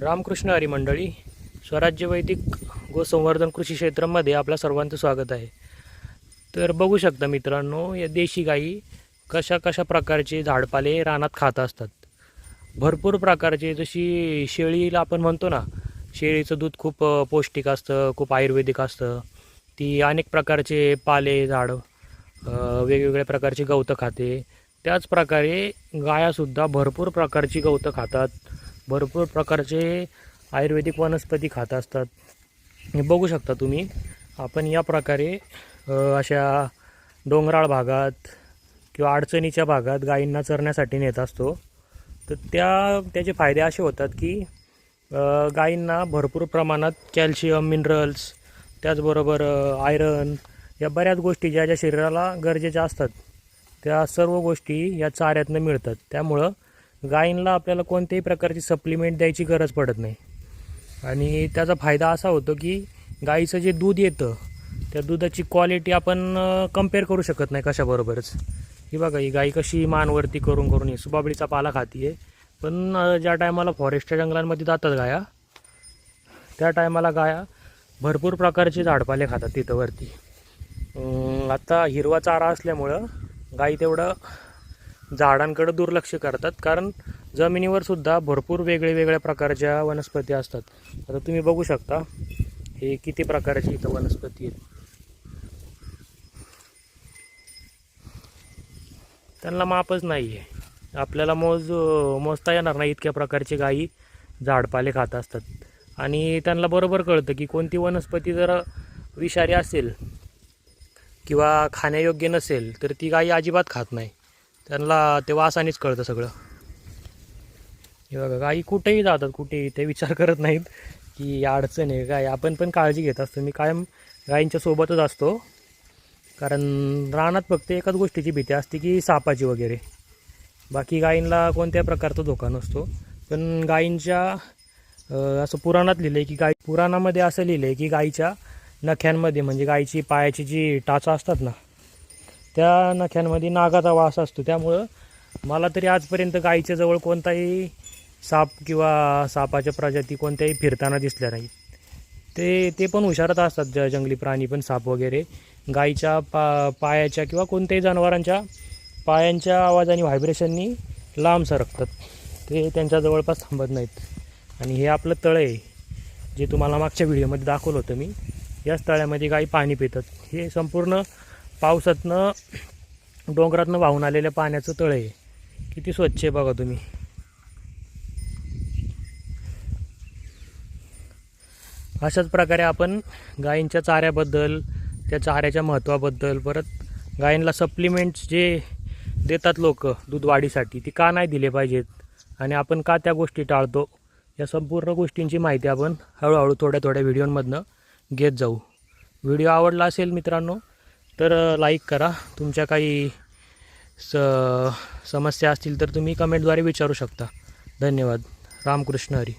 रामकृष्ण हरी मंडळी स्वराज्य वैदिक गोसंवर्धन कृषी क्षेत्रामध्ये आपल्या सर्वांचं स्वागत आहे. तर बघू शकता मित्रांनो या देशी गाई कशा कशा प्रकारचे झाडपाले रानात खात असतात. भरपूर प्रकारचे जशी शेळीला आपण म्हणतो ना शेळीचं दूध खूप पौष्टिक असतं खूप आयुर्वेदिक असतं. ती अनेक प्रकारचे पाले झाड वेगवेगळ्या प्रकारची गवतं खाते. त्याच प्रकारे गायासुद्धा भरपूर प्रकारची गवतं खातात. भरपूर प्रकारचे आयुर्वेदिक वनस्पती खात असतात. हे बघू शकता तुम्ही. आपण या प्रकारे अशा डोंगराळ भागात किंवा अडचणीच्या भागात गायींना चरण्यासाठी नेत असतो. तर त्या त्याचे फायदे असे होतात की गायींना भरपूर प्रमाणात कॅल्शियम मिनरल्स त्याचबरोबर आयरन या बऱ्याच गोष्टी ज्या ज्या शरीराला गरजेच्या असतात त्या सर्व गोष्टी या चाऱ्यातनं मिळतात. त्यामुळं गायींना आपल्याला कोणत्याही प्रकारची सप्लिमेंट द्यायची गरज पडत नाही. आणि त्याचा फायदा असा होतो की गाईचं जे दूध येतं त्या दुधाची क्वालिटी आपण कंपेअर करू शकत नाही कशाबरोबरच. ही बघा ही गाई कशी मानवरती करून करून ही सुबाबळीचा पाला खाती आहे पण ज्या टायमाला फॉरेस्टच्या जंगलांमध्ये जातात गाया त्या टायमाला गाया भरपूर प्रकारचे झाडपाले खातात तिथं वरती. आता हिरवा चारा असल्यामुळं गाई तेवढं झाडांकडं दुर्लक्ष करतात. कारण जमिनीवर सुद्धा भरपूर वेगळे वेगळ्या प्रकारच्या वनस्पती असतात. आता तुम्ही बघू शकता हे किती प्रकारची इथं वनस्पती आहेत. त्यांना मापच नाही आहे आपल्याला मोज मोजता येणार नाही इतक्या प्रकारचे गायी झाडपाले खात असतात. आणि त्यांना बरोबर कळतं की कोणती वनस्पती जर विषारी असेल किंवा खाण्यायोग्य नसेल तर ती गायी अजिबात खात नाही. त्यांना ते वासानेच कळतं सगळं. हे बघा गाई कुठेही जातात कुठेही ते विचार करत नाहीत की या अडचण आहे काय. आपण पण काळजी घेत असतो. मी कायम गायींच्या सोबतच असतो. कारण रानात फक्त एकाच गोष्टीची भीती असते की सापाची वगैरे. बाकी गायींना कोणत्या प्रकारचा धोका नसतो. पण गायींच्या असं पुराणात लिहिलं आहे की गाई पुराणामध्ये असं लिहिलं आहे की गाईच्या नख्यांमध्ये म्हणजे गाईची पायाची जी टाचा असतात ना त्या नख्यांमध्ये नागाचा वास असतो. त्यामुळं मला तरी आजपर्यंत गाईच्या जवळ कोणताही साप किंवा सापाच्या प्रजाती कोणत्याही फिरताना दिसल्या नाहीत. ते ते पण हुशारच असतात ज जंगली प्राणी पण साप वगैरे. गाईच्या पा पायाच्या किंवा कोणत्याही जनावरांच्या पायांच्या आवाज आणि व्हायब्रेशननी लांब सरकतात. ते त्यांच्या जवळपास थांबत नाहीत. आणि हे आपलं तळं आहे जे तुम्हाला मागच्या व्हिडिओमध्ये दाखवलं होतं मी. याच तळ्यामध्ये गाई पाणी पितात. हे संपूर्ण पावसातनं डोंगरातनं वाहून आलेल्या पाण्याचं तळ आहे. किती स्वच्छ आहे बघा तुम्ही. अशाच प्रकारे आपण गायींच्या चाऱ्याबद्दल त्या चाऱ्याच्या महत्त्वाबद्दल परत गायींना सप्लिमेंट्स जे देतात लोक दूध वाढीसाठी ती का नाही दिले पाहिजेत? आणि आपण का त्या गोष्टी टाळतो? या संपूर्ण गोष्टींची माहिती आपण हळूहळू थोड्या थोड्या व्हिडिओमधनं घेत जाऊ. व्हिडिओ आवडला असेल मित्रांनो तर लाईक करा. तुमच्या काही स समस्या असतील तर तुम्ही कमेंटद्वारे विचारू शकता. धन्यवाद. रामकृष्ण हरी.